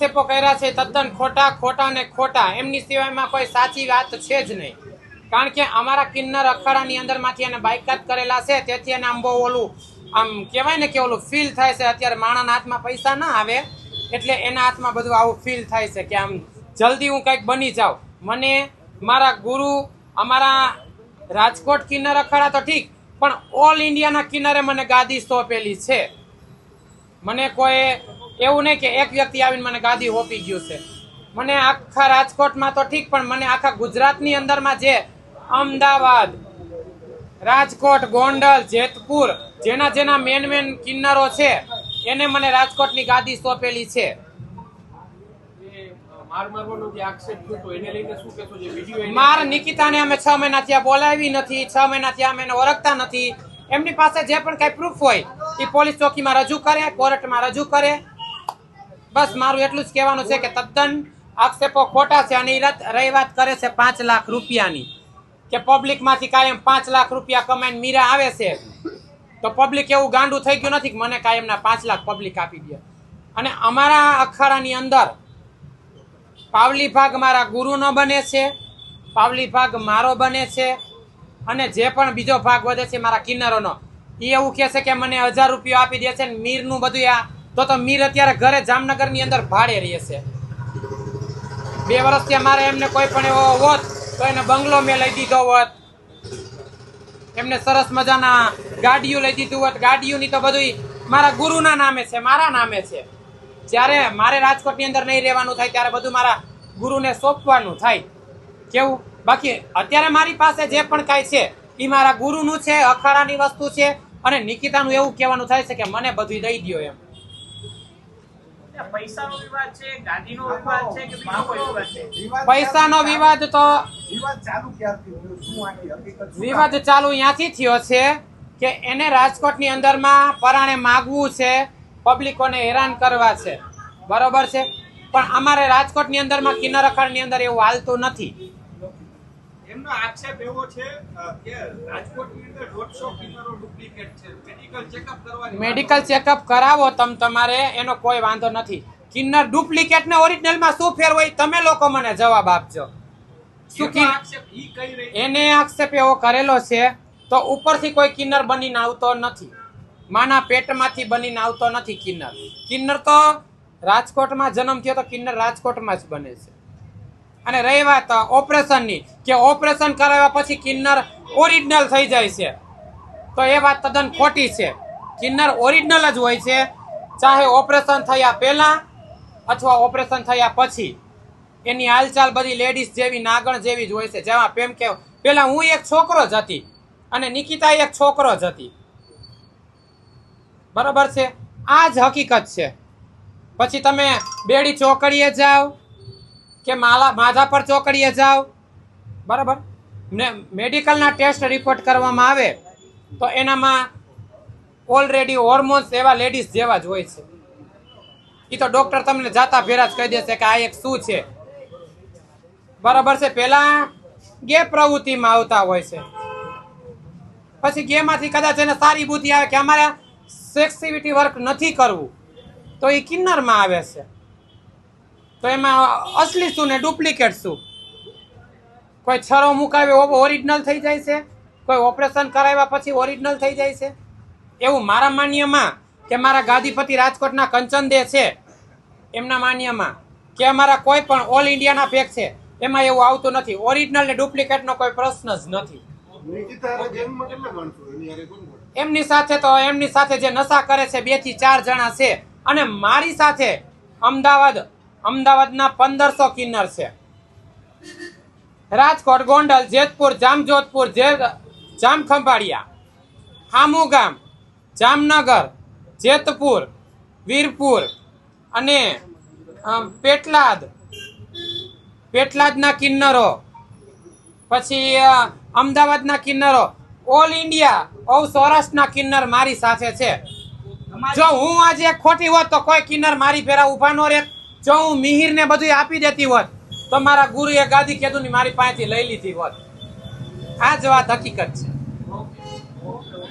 આક્ષેપો કર્યા છે, તદ્દન ખોટા ખોટા ને ખોટા. એમની સિવાયમાં કોઈ સાચી વાત છે જ નહીં. કારણ કે અમારા કિન્નર અખાડાની અંદરમાંથી એને બાયકાત કરેલા છે, તેથી એને આમ બહુ ઓલું, આમ કહેવાય ને કે ઓલું ફીલ થાય છે. અત્યારે માણાના હાથમાં પૈસા ના આવે, એટલે એના હાથમાં બધું આવું ફીલ થાય છે કે આમ જલ્દી હું કંઈક બની જાઉં. મને મારા ગુરુ, અમારા રાજકોટ કિન્નર અખાડા તો ઠીક, પણ ઓલ ઇન્ડિયાના કિન્નરે મને ગાદી સોંપેલી છે. મને કોઈ એવું નહીં કે એક વ્યક્તિ આવીને મને ગાદી હોપી ગયું છે. મને આખા રાજકોટમાં તો ઠીક પણ મને આખા ગુજરાતની અંદરમાં જે અમદાવાદ રાજકોટ ગોંડલ જેતપુર જેના જેના મેન મેન કિન્નરો છે એને મને રાજકોટની ગાદી સોંપેલી છે. મારા નિકિતાને અમે છ મહિના ત્યાં બોલાવી નથી છ મહિના ત્યાં અમે એને ઓળખતા નથી. એમની પાસે જે પણ કઈ પ્રૂફ હોય એ પોલીસ ચોકીમાં રજૂ કરે કોર્ટમાં રજૂ કરે. બસ, મારું એટલું જ કહેવાનું છે કે તદ્દન આક્ષેપો ખોટા છે અને રહી વાત કરે છે પાંચ લાખ રૂપિયાની. કે પબ્લિકમાંથી કાયમ પાંચ લાખ રૂપિયા કમાઈને મીરા આવે છે. તો પબ્લિક એવું ગાંડું થઈ ગયું નથી કે મને કાયમના પાંચ લાખ પબ્લિક આપી દે. અને અમારા અખાડાની અંદર પાવલી ભાગ મારા ગુરુનો બને છે, પાવલી ભાગ મારો બને છે, અને જે પણ બીજો ભાગ વધે છે મારા કિન્નરોનો એ એવું કહે છે કે મને હજાર રૂપિયા આપી દે છે મીરનું બધું આ તો તો મીર અત્યારે ઘરે જામનગરની અંદર ભાડે રહે છે બે વર્ષથી મારે એમને કોઈ પણ એવો હોત તો એને બંગલો મેં લઈ દીધો હોત. એમને સરસ મજાના ગાડીઓ લઈ દીધું હોત. ગાડીઓની તો બધું મારા ગુરુના નામે છે, મારા નામે છે. જ્યારે મારે રાજકોટની અંદર નહીં રહેવાનું થાય ત્યારે બધું મારા ગુરુને સોંપવાનું થાય. કેવું? બાકી અત્યારે મારી પાસે જે પણ કાંઈ છે એ મારા ગુરુનું છે, અખાડાની વસ્તુ છે અને નિકિતાનું એવું કહેવાનું થાય છે કે મને બધું દઈ દ્યો એમ. પૈસાનો વિવાદ છે ગાડીનો વિવાદ છે કે બીજો કોઈ વિવાદ છે? પૈસાનો વિવાદ તો વિવાદ ચાલુ ક્યારથી થયો? શું આની હકીકત વિવાદ ચાલુ ત્યાંથી થયો છે કે એને રાજકોટની અંદરમાં પરાણે માગવું છે પબ્લિકોને હેરાન કરવા છે. બરોબર છે? પણ અમારે રાજકોટની અંદરમાં કિન્નર અખાડની અંદર એવું હાલતું નથી. એમનો આક્ષેપ એવો છે કે રાજકોટની અંદર દોઢસો કિન્નરો ડુપ્લિકેટ છે. મેડિકલ ચેકઅપ કરવાની મેડિકલ ચેકઅપ કરાવો તમ તમારે એનો કોઈ વાંધો નથી. કિન્નર ડુપ્લિકેટ ને ઓરિજિનલમાં શું ફેર હોય તમે લોકો મને જવાબ આપજો. એને આક્ષેપ એવો કરેલો છે તો ઉપરથી કોઈ કિન્નર બનીને આવતો નથી. માના પેટમાંથી બનીને આવતો નથી કિન્નર. કિન્નર તો રાજકોટમાં જન્મ થયો તો કિન્નર રાજકોટમાં જ બને છે. અને રહી વાત ઓપરેશનની, કે ઓપરેશન કરાવ્યા પછી કિન્નર ઓરિજિનલ થઈ જાય છે. તો એ વાત તદ્દન ખોટી છે. કિન્નર ઓરિજિનલ જ હોય છે, ચાહે ઓપરેશન થયા પહેલાં અથવા ઓપરેશન થયા પછી. એની હાલચાલ બધી લેડીઝ જેવી, નાગણ જેવી જ હોય છે. જેમાં પ્રેમ કે, પહેલાં હું એક છોકરો જ હતી અને નિકિતા એક છોકરો જ હતી. બરાબર છે? આ જ હકીકત છે. પછી તમે બેડી ચોકડીએ જાઓ કે માલા માથા પર ચોકડીએ જાઓ. બરાબર? ને મેડિકલના ટેસ્ટ રિપોર્ટ કરવામાં આવે, તો એનામાં ઓલરેડી હોર્મોન્સ એવા લેડીઝ જેવા જ હોય છે. એ તો ડૉક્ટર તમને જાતા ભેરા જ કહી દેશે કે આ એક શું છે? બરાબર છે? પહેલાં ગે પ્રવૃત્તિમાં આવતા હોય છે. પછી ગેમાંથી કદાચ એને સારી બુદ્ધિ આવે કે અમારે સેક્સિવિટી વર્ક નથી કરવું, તો એ કિન્નરમાં આવે છે. તો એમાં અસલી શું ને ડુપ્લિકેટ શું? કોઈ છરો મુકાવે ઓરિજિનલ થઈ જાય છે? કોઈ ઓપરેશન કરાવ્યા પછી ઓરિજિનલ થઈ જાય છે? એવું મારા માન્યમાં કે મારા ગાદીપતિ રાજકોટના કંચનદે છે. એમના માન્યમાં કે અમારા કોઈ પણ ઓલ ઇન્ડિયાના પેક છે. એમાં એવું આવતું નથી. ઓરિજિનલ ને ડુપ્લિકેટનો કોઈ પ્રશ્ન જ નથી? એમની સાથે તો એમની સાથે જે નશા કરે છે બેથી ચાર જણા છે. અને મારી સાથે અમદાવાદ અમદાવાદના પંદરસો કિન્નર છે. રાજકોટ, ગોંડલ, જેતપુર, જામજોધપુર, જે જામખંભાળિયા હામુ ગામ જામનગર, જેતપુર, વીરપુર અને પેટલાદ. પેટલાદના કિન્નરો. પછી અમદાવાદના કિન્નરો. ઓલ ઇન્ડિયા ઓ સૌરાષ્ટ્રના કિન્નર મારી સાથે છે. જો હું આજે ખોટી હોત તો કોઈ કિન્નર મારી ફેરા ઊભા નો રહેત. જો હું મિહિર ને બધું આપી દેતી હોત, તો મારા ગુરુ એ ગાદી કેદુની મારી પાસેથી લઈ લીધી હોત. આ જ વાત હકીકત છે.